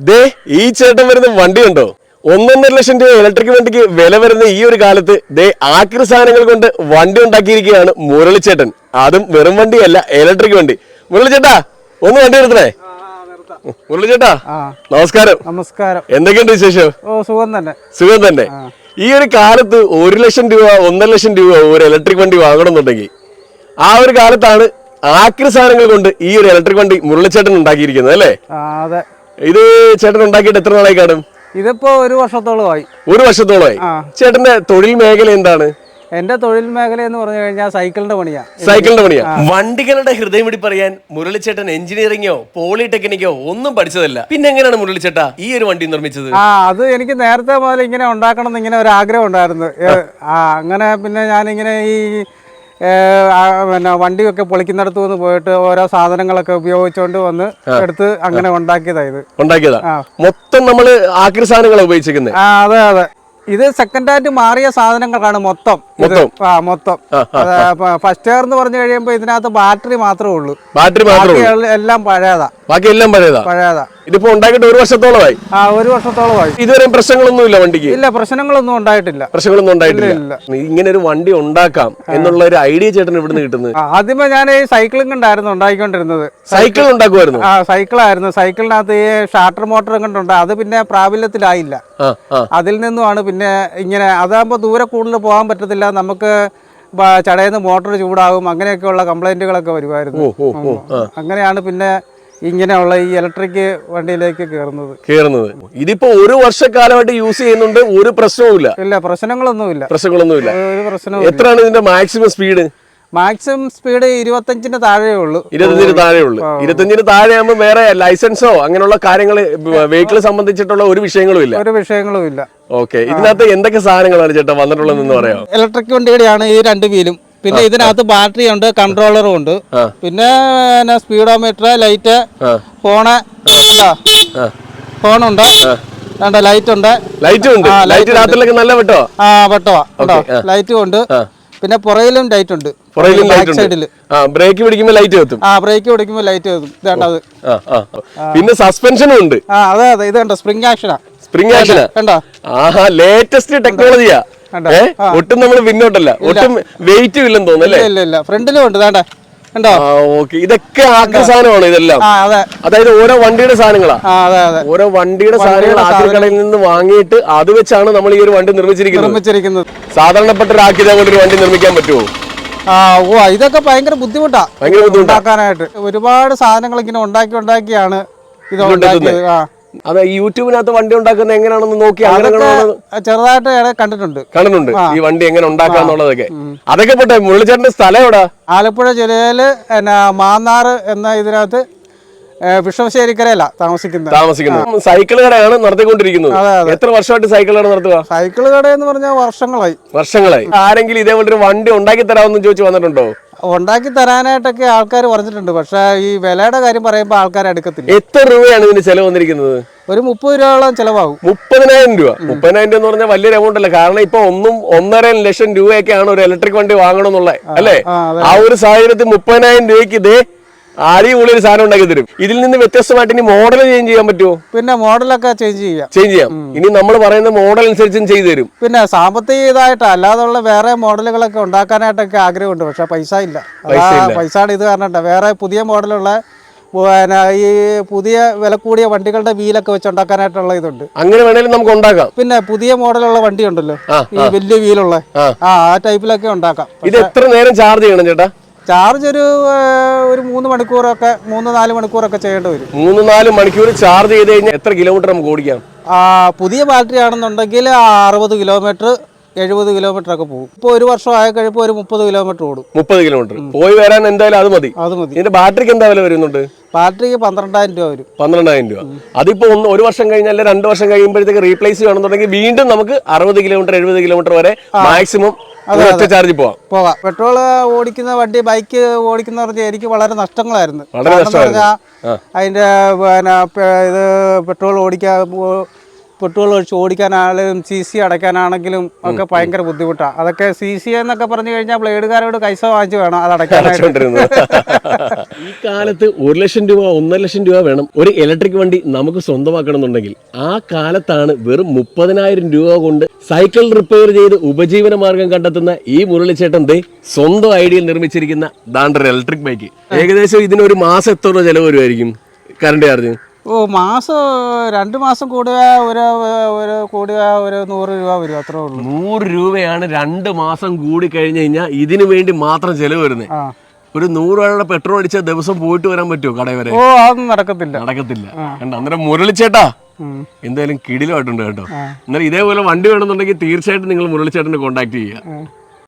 ദേ ഈ ചേട്ടൻ വരുന്ന വണ്ടി ഉണ്ടോ? ഒന്നൊന്നര ലക്ഷം രൂപ ഇലക്ട്രിക് വണ്ടിക്ക് വില വരുന്ന ഈ ഒരു കാലത്ത് ദേ ആക്രി സാധനങ്ങൾ കൊണ്ട് വണ്ടി ഉണ്ടാക്കിയിരിക്കുകയാണ് മുരളിച്ചേട്ടൻ അതും വെറും വണ്ടിയല്ല ഇലക്ട്രിക് വണ്ടി. മുരളിച്ചേട്ടാ ഒന്ന് വണ്ടി എടുത്തേ മുരളിച്ചേട്ടാ നമസ്കാരം. നമസ്കാരം. എന്തൊക്കെയുണ്ട് വിശേഷം? ഓ സുഖം തന്നെ. സുഖം തന്നെ. ഈ ഒരു കാലത്ത് ഒരു ലക്ഷം രൂപ ഒന്നര ലക്ഷം രൂപ ഒരു ഇലക്ട്രിക് വണ്ടി വാങ്ങണമെന്നുണ്ടെങ്കിൽ ആ ഒരു കാലത്താണ് ആക്രി സാധനങ്ങൾ കൊണ്ട് ഈ ഒരു ഇലക്ട്രിക് വണ്ടി മുരളിച്ചേട്ടൻ ഉണ്ടാക്കിയിരിക്കുന്നത് അല്ലേ? അതെ. ഇത് ചേട്ടൻ ഉണ്ടാക്കിയിട്ട് എത്ര നാളായി കാണും? ഇതിപ്പോ ഒരു വർഷത്തോളമായി. ഒരു വർഷത്തോളമായി. ചേട്ടന്റെ തൊഴിൽ മേഖല എന്താണ്? എന്റെ തൊഴിൽ മേഖല എന്ന് പറഞ്ഞു കഴിഞ്ഞാൽ സൈക്കിളിന്റെ പണിയാ. സൈക്കിളിന്റെ പണിയാ? വണ്ടികളുടെ ഹൃദയം ഇടി പറയാൻ മുരളിച്ചേട്ടൻ എഞ്ചിനീയറിംഗോ പോളിടെക്നിക്കോ ഒന്നും പഠിച്ചതല്ല. പിന്നെ എങ്ങനെയാണ് മുരളിച്ചേട്ട ഈ ഒരു വണ്ടി നിർമ്മിച്ചത്? ആ അത് എനിക്ക് നേരത്തെ മുതൽ ഇങ്ങനെ ഉണ്ടാക്കണം എന്ന് ഇങ്ങനെ ഒരു ആഗ്രഹം ഉണ്ടായിരുന്നു. ആ അങ്ങനെ പിന്നെ ഞാനിങ്ങനെ ഈ പിന്നെ വണ്ടിയൊക്കെ പൊളിക്കുന്നിടത്ത് നിന്ന് പോയിട്ട് ഓരോ സാധനങ്ങളൊക്കെ ഉപയോഗിച്ചുകൊണ്ട് വന്ന് എടുത്ത് അങ്ങനെ ഉണ്ടാക്കിയതാ ഇത്. ഉണ്ടാക്കിയതാ? ആ. മൊത്തം നമ്മൾ ആക്രി സാധനങ്ങളാണ് ഉപയോഗിച്ചിരിക്കുന്നത് അതെ അതെ. ഇത് സെക്കൻഡ് ഹാൻഡ് മാറിയ സാധനങ്ങളാണ് മൊത്തം. ഇത്. ആ മൊത്തം. ഫസ്റ്റ് ഇയർ എന്ന് പറഞ്ഞു കഴിയുമ്പോൾ ഇതിനകത്ത് ബാറ്ററി മാത്രമേ ഉള്ളൂ. ബാറ്ററി എല്ലാം പഴയതാ. ബാക്കി എല്ലാം പഴയതാ? പഴയതാ. ഇതിപ്പോ ഉണ്ടാക്കിയിട്ട് ഒരു വർഷത്തോളമായി. ആ ഒരു വർഷത്തോളമായി. ഇതുവരെ പ്രശ്നങ്ങളൊന്നും ഇല്ല വണ്ടിക്ക്? ഇല്ല പ്രശ്നങ്ങളൊന്നും ഉണ്ടായിട്ടില്ല. പ്രശ്നങ്ങളൊന്നും ഉണ്ടായിട്ടില്ല. ഇങ്ങനെ ഒരു വണ്ടി ഉണ്ടാക്കാം എന്നുള്ള ഒരു ഐഡിയ ചേട്ടൻ ഇവിടുന്ന് കിട്ടുന്നത്? ആദ്യമേ ഞാൻ ഈ സൈക്കിളും കണ്ടായിരുന്നു ഉണ്ടാക്കിക്കൊണ്ടിരുന്നത് സൈക്കിൾ ഉണ്ടാക്കുമായിരുന്നു? ആ സൈക്കിളായിരുന്നു. സൈക്കിളിനകത്ത് ഈ ഷാർട്ടർ മോട്ടർ കണ്ടുണ്ട് അത് പിന്നെ പ്രാബല്യത്തിലായില്ല. അതിൽ നിന്നുമാണ് പിന്നെ ഇങ്ങനെ അതാകുമ്പോൾ ദൂരെ കൂടുതൽ പോകാൻ പറ്റത്തില്ല. നമുക്ക് നിന്ന് മോട്ടോർ ചൂടാകും. അങ്ങനെയൊക്കെയുള്ള കംപ്ലൈന്റുകളൊക്കെ വരുമായിരുന്നു. അങ്ങനെയാണ് പിന്നെ ഇങ്ങനെയുള്ള ഈ ഇലക്ട്രിക് വണ്ടിയിലേക്ക് കയറുന്നത് കയറുന്നത് ഇതിപ്പോ ഒരു വർഷക്കാലമായിട്ട് യൂസ് ചെയ്യുന്നുണ്ട് ഒരു പ്രശ്നവുമില്ല. ഇല്ല പ്രശ്നങ്ങളൊന്നുമില്ല. പ്രശ്നങ്ങളൊന്നുമില്ല. ഒരു പ്രശ്നവും എത്രയാണ് ഇതിന്റെ മാക്സിമം സ്പീഡ് മാക്സിമം സ്പീഡ് ഇരുപത്തഞ്ചിന് താഴെ ഉള്ളൂ. ഇരുപത്തഞ്ചിന് താഴെ ഉള്ളു. ഇരുപത്തഞ്ചിന് താഴെ ആകുമ്പോൾ വേറെ ലൈസൻസോ അങ്ങനെയുള്ള കാര്യങ്ങൾ വെഹിക്കിൾ സംബന്ധിച്ചിട്ടുള്ള ഒരു വിഷയങ്ങളും ഇല്ല. ഒരു വിഷയങ്ങളും ഇല്ല. ഓക്കെ ഇതിനകത്ത് എന്തൊക്കെ സാധനങ്ങളാണ് ചേട്ടാ വന്നിട്ടുള്ളതെന്ന് പറയാം ഇലക്ട്രിക് വണ്ടിയുടെയാണ് ഈ രണ്ട് വീലും. പിന്നെ ഇതിനകത്ത് ബാറ്ററി ഉണ്ട് കൺട്രോളറും ഉണ്ട്. പിന്നെ സ്പീഡോമീറ്റർ ലൈറ്റ്. ഫോണ്. ഫോണുണ്ട് വേണ്ട ലൈറ്റ് ഉണ്ട്. ലൈറ്റും ഉണ്ട്. ലൈറ്റ് രാത്രിയിലൊക്കെ നല്ല വെട്ടോ? ആ വെട്ടവാ ലൈറ്റും ഉണ്ട്. പിന്നെ പുറയിലും ലൈറ്റ് ഉണ്ട്. പുറയിലും ലൈറ്റ് ഉണ്ട്. സൈഡിൽ ആ ബ്രേക്ക് പിടിക്കുമ്പോൾ ലൈറ്റ് കത്തും. ആ ബ്രേക്ക് പിടിക്കുമ്പോൾ ലൈറ്റ് കത്തും. ഇതാണ്ട് അത്? ആ ആ. പിന്നെ സസ്പെൻഷനും ഉണ്ട്. ആ അതെ അതെ. ഇത് കണ്ടോ? സ്പ്രിംഗ് ആക്ഷനാ സ്പ്രിംഗ് ആക്ഷനാ കണ്ടോ? ആഹാ ലേറ്റസ്റ്റ് ടെക്നോളജിയാ ഒട്ടും നമ്മൾ പിന്നോട്ടല്ല. ഒട്ടും വെയിറ്റും ഇല്ലെന്ന് തോന്നുന്നു ഇല്ല ഇല്ല ഫ്രണ്ടിലും ഉണ്ട് ഇതൊക്കെ ആക്രി സാധനമാണ് ഇതെല്ലാം. അതായത് ഓരോ വണ്ടിയുടെ സാധനങ്ങളാ. ആ അതെ അതെ. ഓരോ വണ്ടിയുടെ സാധനങ്ങൾ ആക്രിക്കടയിൽ നിന്ന് വാങ്ങിയിട്ട് അത് വെച്ചാണ് നമ്മൾ ഈ ഒരു വണ്ടി നിർമ്മിച്ചിരിക്കുന്നത്. നിർമ്മിച്ചിരിക്കുന്നത്. സാധാരണപ്പെട്ട ഒരു ആക്കി ഇതേപോലെ ഒരു വണ്ടി നിർമ്മിക്കാൻ പറ്റുമോ ഓ ഇതൊക്കെ ഭയങ്കര ബുദ്ധിമുട്ടാ. ഭയങ്കര ബുദ്ധിമുട്ടാക്കാനായിട്ട് ഒരുപാട് സാധനങ്ങൾ ഇങ്ങനെ ഉണ്ടാക്കി ഉണ്ടാക്കിയാണ് ഇത് ഉണ്ടാക്കിയത്. ആ. അത് യൂട്യൂബിനകത്ത് വണ്ടി ഉണ്ടാക്കുന്നത് എങ്ങനെയാണെന്ന് നോക്കി ചെറുതായിട്ട് കണ്ടിട്ടുണ്ട്. കണ്ടിട്ടുണ്ട്. ഈ വണ്ടി എങ്ങനെ ഉണ്ടാക്കാന്നുള്ളതൊക്കെ അതൊക്കെ പോട്ടെ മുള്ളിച്ചേട്ടന്റെ സ്ഥലം എവിടെ? ആലപ്പുഴ ജില്ലയിൽ മാന്നാർ മാന്നാറ് എന്ന ഇതിനകത്ത് വിഷ്ണുശേരിക്കരയല്ല താമസിക്കുന്നത്. താമസിക്കുന്നത്. സൈക്കിൾ കടയാണ് നടത്തിക്കൊണ്ടിരിക്കുന്നത്. എത്ര വർഷമായിട്ട് സൈക്കിൾ കട നടത്തുക സൈക്കിൾ കട എന്ന് പറഞ്ഞാൽ വർഷങ്ങളായി. വർഷങ്ങളായി. ആരെങ്കിലും ഇതേപോലെ ഒരു വണ്ടി ഉണ്ടാക്കി തരാമെന്ന് ചോദിച്ചു വന്നിട്ടുണ്ടോ? ഉണ്ടാക്കി തരാനായിട്ടൊക്കെ ആൾക്കാർ പറഞ്ഞിട്ടുണ്ട്. പക്ഷേ ഈ വിലയുടെ കാര്യം പറയുമ്പോൾ ആൾക്കാർ എടുക്കത്തില്ല. എത്ര രൂപയാണ് ഇതിന് ചെലവ് വന്നിരിക്കുന്നത്? ഒരു മുപ്പത് രൂപയോളം ചെലവാകും. മുപ്പതിനായിരം രൂപ. മുപ്പതിനായിരം രൂപ എന്ന് പറഞ്ഞാൽ വലിയൊരു എമൗണ്ട് അല്ല. കാരണം ഇപ്പൊ ഒന്നും ഒന്നര ലക്ഷം രൂപയൊക്കെയാണ് ഒരു ഇലക്ട്രിക് വണ്ടി വാങ്ങണമെന്നുള്ളത് അല്ലേ? ആ, ഒരു സാഹചര്യത്തിൽ മുപ്പതിനായിരം രൂപയ്ക്ക് ഇതേ അടിപൊളി ഒരു സാധനം ഉണ്ടാക്കി തരും. ഇതിൽ നിന്ന് വ്യത്യസ്തമായിട്ട് ഇനി മോഡൽ ചേഞ്ച് ചെയ്യാൻ പറ്റുമോ? പിന്നെ മോഡലൊക്കെ ചേഞ്ച് ചെയ്യാം. ചേഞ്ച് ചെയ്യാം. ഇനി നമ്മൾ പറയുന്ന മോഡൽ അനുസരിച്ചും ചെയ്തു തരും. പിന്നെ സാമ്പത്തിക ഇതായിട്ട് അല്ലാതുള്ള വേറെ മോഡലുകളൊക്കെ ഉണ്ടാക്കാനായിട്ടൊക്കെ ആഗ്രഹമുണ്ട്. പക്ഷെ പൈസ ഇല്ല. പൈസ ഇത് കാരണം വേറെ പുതിയ മോഡലുള്ള പിന്നെ ഈ പുതിയ വില കൂടിയ വണ്ടികളുടെ വീലൊക്കെ വെച്ച് ഉണ്ടാക്കാനായിട്ടുള്ള ഇതുണ്ട്. അങ്ങനെ വേണേലും നമുക്ക് ഉണ്ടാക്കാം. പിന്നെ പുതിയ മോഡലുള്ള വണ്ടി ഉണ്ടല്ലോ ഈ വലിയ വീലുള്ള. ആ. ആ ടൈപ്പിലൊക്കെ ഉണ്ടാക്കാം. ഇത് എത്ര നേരം ചാർജ് ചെയ്യണം ചേട്ടാ? ചാർജ് ഒരു ഒരു മൂന്ന് മണിക്കൂറൊക്കെ മൂന്ന് നാല് മണിക്കൂറൊക്കെ ചെയ്യേണ്ടി വരും. മൂന്ന് നാല് മണിക്കൂർ ചാർജ് ചെയ്ത് കഴിഞ്ഞാൽ എത്ര കിലോമീറ്റർ നമുക്ക് ഓടിക്കാം? ആ, പുതിയ ബാറ്ററി ആണെന്നുണ്ടെങ്കിൽ അറുപത് കിലോമീറ്റർ എഴുപത് കിലോമീറ്റർ ഒക്കെ പോകും. ഇപ്പോൾ ഒരു വർഷം ആയ കഴിയുമ്പോൾ ഒരു മുപ്പത് കിലോമീറ്റർ ഓടും. മുപ്പത് കിലോമീറ്റർ പോയി വരാൻ എന്തായാലും അത് മതി. അത് മതി. ഇതിന്റെ ബാറ്ററിക്ക് എന്താ വില വരുന്നുണ്ട്? ബാറ്ററിക്ക് പന്ത്രണ്ടായിരം രൂപ വരും. പന്ത്രണ്ടായിരം രൂപ. അതിപ്പോ ഒന്ന് ഒരു വർഷം കഴിഞ്ഞാൽ രണ്ട് വർഷം കഴിയുമ്പോഴത്തേക്ക് റീപ്ലേസ് ചെയ്യണമെന്നുണ്ടെങ്കിൽ വീണ്ടും നമുക്ക് അറുപത് കിലോമീറ്റർ എഴുപത് കിലോമീറ്റർ വരെ മാക്സിമം ഒറ്റ ചാർജ് പോവാം. പോവാം. പെട്രോൾ ഓടിക്കുന്ന വണ്ടി ബൈക്ക് ഓടിക്കുന്ന പറഞ്ഞാൽ എനിക്ക് വളരെ നഷ്ടങ്ങളായിരുന്നു. അതിന്റെ പിന്നെ ഇത് പെട്രോൾ ഓടിക്കാൻ പെട്രോൾ ഒഴിച്ച് ഓടിക്കാനാണെങ്കിലും സി സി അടയ്ക്കാനാണെങ്കിലും ഒക്കെ ഭയങ്കര ബുദ്ധിമുട്ടാണ് അതൊക്കെ സി സി എന്നൊക്കെ പറഞ്ഞു കഴിഞ്ഞാൽ ബ്ലേഡുകാരോട് കൈസ വാങ്ങിച്ചു വേണം അത് അടയ്ക്കാനായിട്ട്. ഈ കാലത്ത് ഒരു ലക്ഷം രൂപ ഒന്നര ലക്ഷം രൂപ വേണം ഒരു ഇലക്ട്രിക് വണ്ടി നമുക്ക് സ്വന്തമാക്കണം എന്നുണ്ടെങ്കിൽ ആ കാലത്താണ് വെറും മുപ്പതിനായിരം രൂപ കൊണ്ട് സൈക്കിൾ റിപ്പയർ ചെയ്ത് ഉപജീവന മാർഗം കണ്ടെത്തുന്ന ഈ മുരളിച്ചേട്ടൻ ദേ സ്വന്തം ഐഡിയയിൽ നിർമ്മിച്ചിരിക്കുന്ന ദാണ്ടർ ഇലക്ട്രിക് ബൈക്ക് ഏകദേശം ഇതിനൊരു മാസം എത്ര രൂപ ചെലവ് വരുമായിരിക്കും കറണ്ട് ചാർജ് ഓ മാസം രണ്ട് മാസം കൂടുക ഒരു ഒരു കൂടുക ഒരു നൂറ് രൂപ വരും അത്രേ ഉള്ളൂ. നൂറ് രൂപയാണ് രണ്ട് മാസം കൂടി കഴിഞ്ഞ് കഴിഞ്ഞാൽ ഇതിനു വേണ്ടി മാത്രം ചെലവ് വരുന്നത് ഒരു നൂറ് രൂപയുടെ പെട്രോൾ അടിച്ച ദിവസം പോയിട്ട് വരാൻ പറ്റുമോ കടയിൽ വരെ? ഓ അതൊന്നും നടക്കത്തില്ല. നടക്കത്തില്ല. കണ്ട? അന്നേരം മുരളിച്ചേട്ടാ. എന്തായാലും കിടിലമായിട്ടുണ്ട് കേട്ടോ. അന്നേരം ഇതേപോലെ വണ്ടി വേണമെന്നുണ്ടെങ്കിൽ തീർച്ചയായിട്ടും നിങ്ങൾ മുരളിച്ചേട്ടനെ കോൺടാക്ട് ചെയ്യുക.